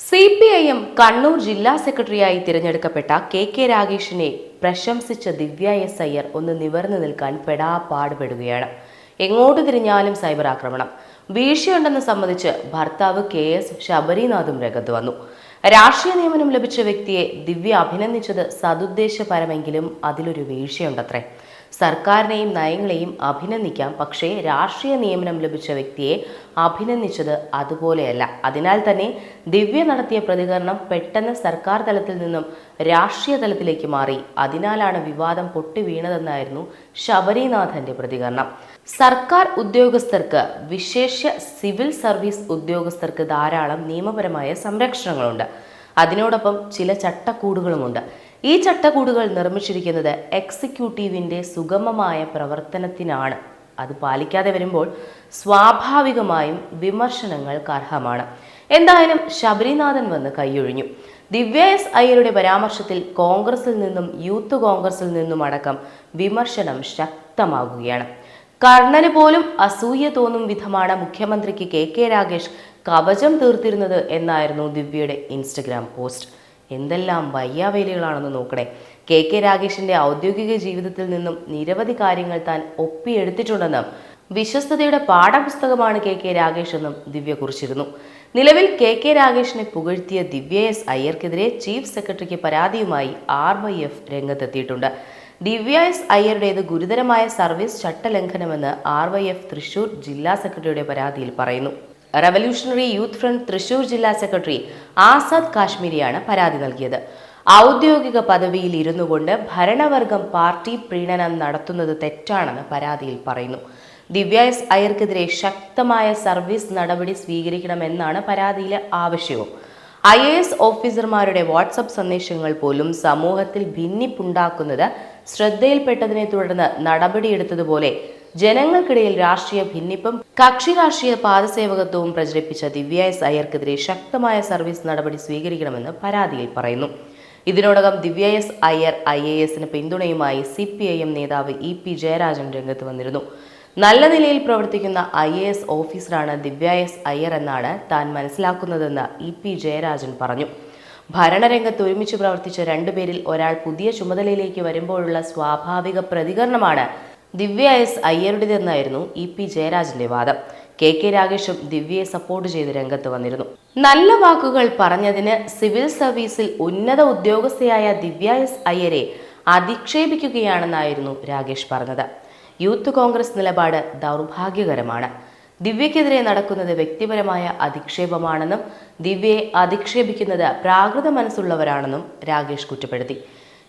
C P I M Kannur ജില്ലാ സെക്രട്ടറിയായി തിരഞ്ഞെടുക്കപ്പെട്ട കെ കെ രാഗേഷിനെ പ്രശംസിച്ച ദിവ്യ എസ് അയ്യർ ഒന്ന് നിവർന്നു നിൽക്കാൻ പെടാ പാടുപെടുകയാണ് എങ്ങോട്ട് തിരിഞ്ഞാലും സൈബർ ആക്രമണം. വീഴ്ചയുണ്ടെന്ന് സംബന്ധിച്ച് ഭർത്താവ് കെ എസ് ശബരിനാഥും രംഗത്ത് വന്നു. രാഷ്ട്രീയ നിയമനം ലഭിച്ച വ്യക്തിയെ ദിവ്യ അഭിനന്ദിച്ചത് സതുദ്ദേശപരമെങ്കിലും അതിലൊരു വീഴ്ചയുണ്ടത്രേ. സർക്കാരിനെയും നയങ്ങളെയും അഭിനന്ദിക്കാം. പക്ഷേ രാഷ്ട്രീയ നിയമനം ലഭിച്ച വ്യക്തിയെ അഭിനന്ദിച്ചത് അതുപോലെയല്ല. അതിനാൽ തന്നെ ദിവ്യ നടത്തിയ പ്രതികരണം പെട്ടെന്ന് സർക്കാർ തലത്തിൽ നിന്നും രാഷ്ട്രീയ തലത്തിലേക്ക് മാറി. അതിനാലാണ് വിവാദം പൊട്ടി വീണതെന്നായിരുന്നു ശബരിനാഥന്റെ പ്രതികരണം. സർക്കാർ ഉദ്യോഗസ്ഥർക്ക് വിശേഷ സിവിൽ സർവീസ് ഉദ്യോഗസ്ഥർക്ക് ധാരാളം നിയമപരമായ സംരക്ഷണങ്ങളുണ്ട്. അതിനോടൊപ്പം ചില ചട്ടക്കൂടുകളുമുണ്ട്. ഈ ചട്ടക്കൂടുകൾ നിർമ്മിച്ചിരിക്കുന്നത് എക്സിക്യൂട്ടീവിന്റെ സുഗമമായ പ്രവർത്തനത്തിനാണ്. അത് പാലിക്കാതെ വരുമ്പോൾ സ്വാഭാവികമായും വിമർശനങ്ങൾക്ക് അർഹമാണ്. എന്തായാലും ശബരിനാഥൻ വന്ന് കൈയൊഴിഞ്ഞു. ദിവ്യ എസ് അയ്യരുടെ പരാമർശത്തിൽ കോൺഗ്രസിൽ നിന്നും യൂത്ത് കോൺഗ്രസിൽ നിന്നും അടക്കം വിമർശനം ശക്തമാകുകയാണ്. കർണന് പോലും അസൂയ തോന്നും വിധമാണ് മുഖ്യമന്ത്രിക്ക് കെ കെ രാഗേഷ് കവചം തീർത്തിരുന്നത് എന്നായിരുന്നു ദിവ്യയുടെ ഇൻസ്റ്റഗ്രാം പോസ്റ്റ്. എന്തെല്ലാം വയ്യാവേലികളാണെന്ന് നോക്കണേ. കെ കെ രാഗേഷിന്റെ ഔദ്യോഗിക ജീവിതത്തിൽ നിന്നും നിരവധി കാര്യങ്ങൾ താൻ ഒപ്പിയെടുത്തിട്ടുണ്ടെന്നും വിശ്വസ്തയുടെ പാഠപുസ്തകമാണ് കെ കെ രാഗേഷ് എന്നും ദിവ്യ കുറിച്ചിരുന്നു. നിലവിൽ കെ കെ രാഗേഷിനെ പുകഴ്ത്തിയ ദിവ്യ എസ് അയ്യർക്കെതിരെ ചീഫ് സെക്രട്ടറിക്ക് പരാതിയുമായി ആർ വൈ എഫ് രംഗത്തെത്തിയിട്ടുണ്ട്. ദിവ്യ എസ് അയ്യരുടേത് ഗുരുതരമായ സർവീസ് ചട്ടലംഘനമെന്ന് ആർ വൈ എഫ് തൃശൂർ ജില്ലാ സെക്രട്ടറിയുടെ പരാതിയിൽ പറയുന്നു. റവല്യൂഷണറി യൂത്ത് ഫ്രണ്ട് തൃശൂർ ജില്ലാ സെക്രട്ടറി ആസാദ് കാശ്മീരിയാണ് പരാതി നൽകിയത്. ഔദ്യോഗിക പദവിയിൽ ഇരുന്നു കൊണ്ട് ഭരണവർഗം പാർട്ടി പ്രീണനം നടത്തുന്നത് തെറ്റാണെന്ന് പരാതിയിൽ പറയുന്നു. ദിവ്യ എസ് അയ്യർക്കെതിരെ ശക്തമായ സർവീസ് നടപടി സ്വീകരിക്കണമെന്നാണ് പരാതിയിലെ ആവശ്യവും. ഐ എ എസ് ഓഫീസർമാരുടെ വാട്സപ്പ് സന്ദേശങ്ങൾ പോലും സമൂഹത്തിൽ ഭിന്നിപ്പുണ്ടാക്കുന്നത് ശ്രദ്ധയിൽപ്പെട്ടതിനെ തുടർന്ന് നടപടിയെടുത്തതുപോലെ ജനങ്ങൾക്കിടയിൽ രാഷ്ട്രീയ ഭിന്നിപ്പും കക്ഷി രാഷ്ട്രീയ പാദസേവകത്വവും പ്രചരിപ്പിച്ച ദിവ്യ എസ് അയ്യർക്കെതിരെ ശക്തമായ സർവീസ് നടപടി സ്വീകരിക്കണമെന്ന് പരാതിയിൽ പറയുന്നു. ഇതിനോടകം Divya S Iyer I A എസിന് പിന്തുണയുമായി സി പി ഐ എം നേതാവ് ഇ പി ജയരാജൻ രംഗത്ത് വന്നിരുന്നു. നല്ല നിലയിൽ പ്രവർത്തിക്കുന്ന ഐ എ എസ് ഓഫീസറാണ് ദിവ്യ എസ് അയ്യർ എന്നാണ് താൻ മനസ്സിലാക്കുന്നതെന്ന് ഇ പി ജയരാജൻ പറഞ്ഞു. ഭരണരംഗത്ത് ഒരുമിച്ച് പ്രവർത്തിച്ച രണ്ടുപേരിൽ ഒരാൾ പുതിയ ചുമതലയിലേക്ക് വരുമ്പോഴുള്ള സ്വാഭാവിക പ്രതികരണമാണ് ദിവ്യ എസ് അയ്യരുടേതെന്നായിരുന്നു ഇ പി ജയരാജന്റെ വാദം. കെ കെ രാഗേഷും ദിവ്യയെ സപ്പോർട്ട് ചെയ്ത് രംഗത്ത് വന്നിരുന്നു. നല്ല വാക്കുകൾ പറഞ്ഞതിന് സിവിൽ സർവീസിൽ ഉന്നത ഉദ്യോഗസ്ഥയായ ദിവ്യ എസ് അയ്യരെ അധിക്ഷേപിക്കുകയാണെന്നായിരുന്നു രാഗേഷ് പറഞ്ഞത്. യൂത്ത് കോൺഗ്രസ് നിലപാട് ദൗർഭാഗ്യകരമാണ്. ദിവ്യക്കെതിരെ നടക്കുന്നത് വ്യക്തിപരമായ അധിക്ഷേപമാണെന്നും ദിവ്യയെ അധിക്ഷേപിക്കുന്നത് പ്രാകൃത മനസ്സുള്ളവരാണെന്നും രാഗേഷ് കുറ്റപ്പെടുത്തി.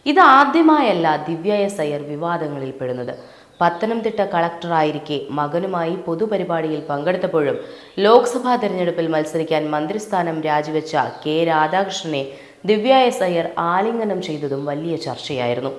ഇത് ആദ്യമായല്ല ദിവ്യ എസ് അയ്യർ വിവാദങ്ങളിൽ പെടുന്നത്. പത്തനംതിട്ട കളക്ടറായിരിക്കെ മകനുമായി പൊതുപരിപാടിയിൽ പങ്കെടുത്തപ്പോഴും ലോക്സഭാ തെരഞ്ഞെടുപ്പിൽ മത്സരിക്കാൻ മന്ത്രിസ്ഥാനം രാജിവെച്ച കെ രാധാകൃഷ്ണനെ ദിവ്യ എസ് അയ്യർ ആലിംഗനം ചെയ്തതും വലിയ ചർച്ചയായിരുന്നു